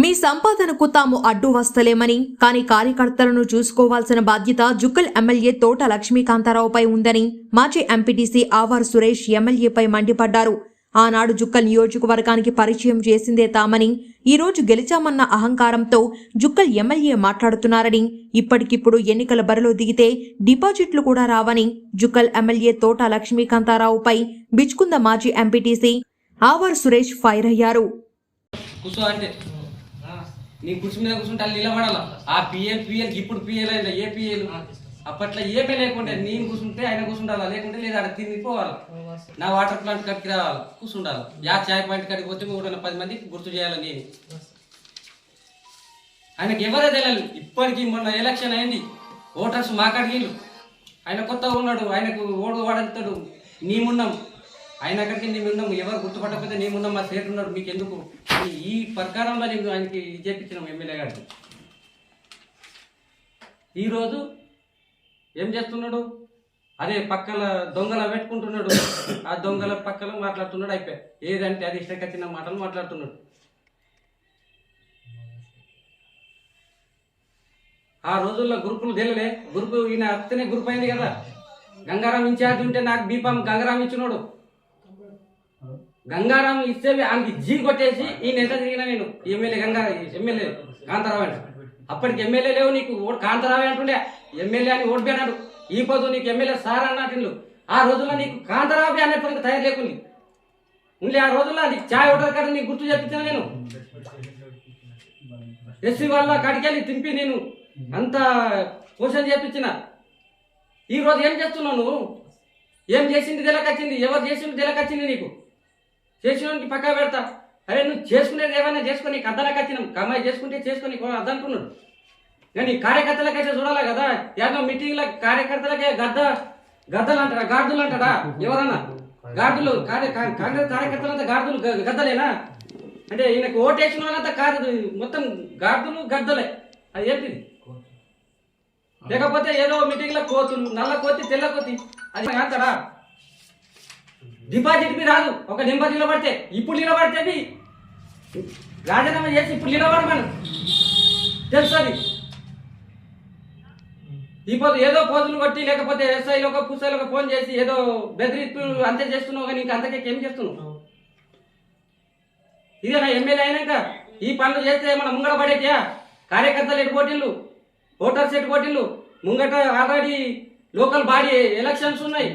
మీ సంపాదనకు తాము అడ్డు వస్తలేమని కానీ కార్యకర్తలను చూసుకోవాల్సిన బాధ్యత జుక్కల్ ఎమ్మెల్యే తోట లక్ష్మీకాంతారావుపై ఉందని మాజీ ఎంపీటీసీ ఆవార్ సురేష్ ఎమ్మెల్యేపై మండిపడ్డారు. ఆనాడు జుక్కల్ నియోజకవర్గానికి పరిచయం చేసిందే తామని ఈరోజు గెలిచామన్న అహంకారంతో జుక్కల్ ఎమ్మెల్యే మాట్లాడుతున్నారని ఇప్పటికిప్పుడు ఎన్నికల బరిలో దిగితే డిపాజిట్లు కూడా రావని జుక్కల్ ఎమ్మెల్యే తోట లక్ష్మీకాంతారావుపై బిచ్చుకుంద మాజీ ఎంపీటీసీ ఆవార్ సురేష్ ఫైర్ అయ్యారు. నీ కుర్చీ మీద కూర్చుంటే వాళ్ళు నిలబడాల? ఆ పిఎల్ పిఎల్ ఇప్పుడు పిఎల్ అయినా ఏ పిఎల్ అప్పట్లో ఏమీ లేకుంటే నేను కూర్చుంటే ఆయన కూర్చుండాలా? లేకుంటే లేదా ఆడ తిని పోవాలి? నా వాటర్ ప్లాంట్ కడికి రావాలి? కూర్చుండాలి? యా చాయ్ పాయింట్ కడికి పోతే వందల పది మందికి గుర్తు చేయాలి నేను? ఆయనకి ఎవరే తెలియాలి ఇప్పటికి మొన్న ఎలక్షన్ అయింది. ఓటర్స్ మాకాడికి ఆయన కొత్తగా ఉన్నాడు. ఆయనకు ఓడు వాడంతాడు నీమున్నాం. ఆయన అక్కడికి నీమున్నాం ఎవరు గుర్తుపట్టకపోతే నీమున్నాం మా సేట్ ఉన్నారు మీకు ఎందుకు ఈ ప్రకారంలో నేను ఆయనకి ఇది చేపించినాం ఎమ్మెల్యే గారికి. ఈరోజు ఏం చేస్తున్నాడు? అదే పక్కల దొంగల పెట్టుకుంటున్నాడు. ఆ దొంగల పక్కల మాట్లాడుతున్నాడు అయిపోయి. ఏదంటే అది ఇష్టకచ్చిన మాటలు మాట్లాడుతున్నాడు. ఆ రోజుల్లో గ్రూపులు తెలియలే గ్రూపు ఈయన అత్తనే గ్రూప్ అయింది కదా. గంగారాం ఇన్ఛార్జ్ ఉంటే నాకు బీపం గంగారాం ఇచ్చినాడు. గంగారాం ఇస్తే ఆయనకి జీ కొట్టేసి ఈయన ఎంత తిరిగినా నేను ఎమ్మెల్యే గంగారా ఎమ్మెల్యే కాంతారావు అంటే. అప్పటికి ఎమ్మెల్యే లేవు నీకు ఓటు కాంతారావు అంటుండే. ఎమ్మెల్యే అని ఓడిపోయినాడు ఈ పొద్దు నీకు ఎమ్మెల్యే సార్ అన్నట్టు ఆ రోజుల్లో నీకు కాంతారావు అనేటువంటి తయారు లేకుంది. ఉండే ఆ రోజుల్లో నీకు ఛాయ్ ఓటర్ కార్డు నీకు గుర్తు చెప్పించిన నేను. ఎస్సీ వాళ్ళ కడికెళ్ళి తింపి నేను అంత పోషణ చేపించిన. ఈ రోజు ఏం చేస్తున్నావు నువ్వు? ఏం చేసింది తెలకొచ్చింది? ఎవరు చేసింది తెలకొచ్చింది నీకు? చేసిన పక్కా పెడతా. అరే నువ్వు చేసుకునేది ఏమైనా చేసుకొని నీకు అద్దరికి వచ్చినాం కమ్మాయి చేసుకుంటే చేసుకొని అద్దంటున్నాడు కానీ కార్యకర్తలకైతే చూడాలి కదా? ఏదో మీటింగ్ల కార్యకర్తలకే గద్ద గద్దలు అంటారా గార్డులు అంటారా ఎవరన్నా? గార్డులు కార్య కా- కాంగ్రెస్ కార్యకర్తలంతా గార్డులు గద్దలేనా? అంటే ఈయనకు ఓటేసిన వాళ్ళంతా కాదు మొత్తం గార్డులు గద్దలే. అది ఏంటిది? లేకపోతే ఏదో మీటింగ్లో కోతులు నల్ల కోతి తెల్ల కోతి అది అంటారా డిపాజిట్ మీ రాదు. ఒక నెంబర్ నిలబడితే ఇప్పుడు నిలబడితే మీ రాజీనామా చేసి ఇప్పుడు నిలబడమను. తెలుస్తుంది ఈ ఇప్పుడు ఏదో పోతులు కొట్టి లేకపోతే ఎస్ఐలోకి పుస్తకాలకు ఫోన్ చేసి ఏదో బెదిరిస్తూ అంతే చేస్తున్నావు కానీ ఇంకా అంతకే ఏం చేస్తున్నావు? ఇదేనా ఎమ్మెల్యే అయినాక ఈ పనులు చేస్తే మన ముంగడ పడేట్యా? కార్యకర్తలు ఎటు పోటీళ్ళు ఓటర్స్ ఎటు పోటీళ్ళు ముంగట ఆల్రెడీ లోకల్ బాడీ ఎలక్షన్స్ ఉన్నాయి.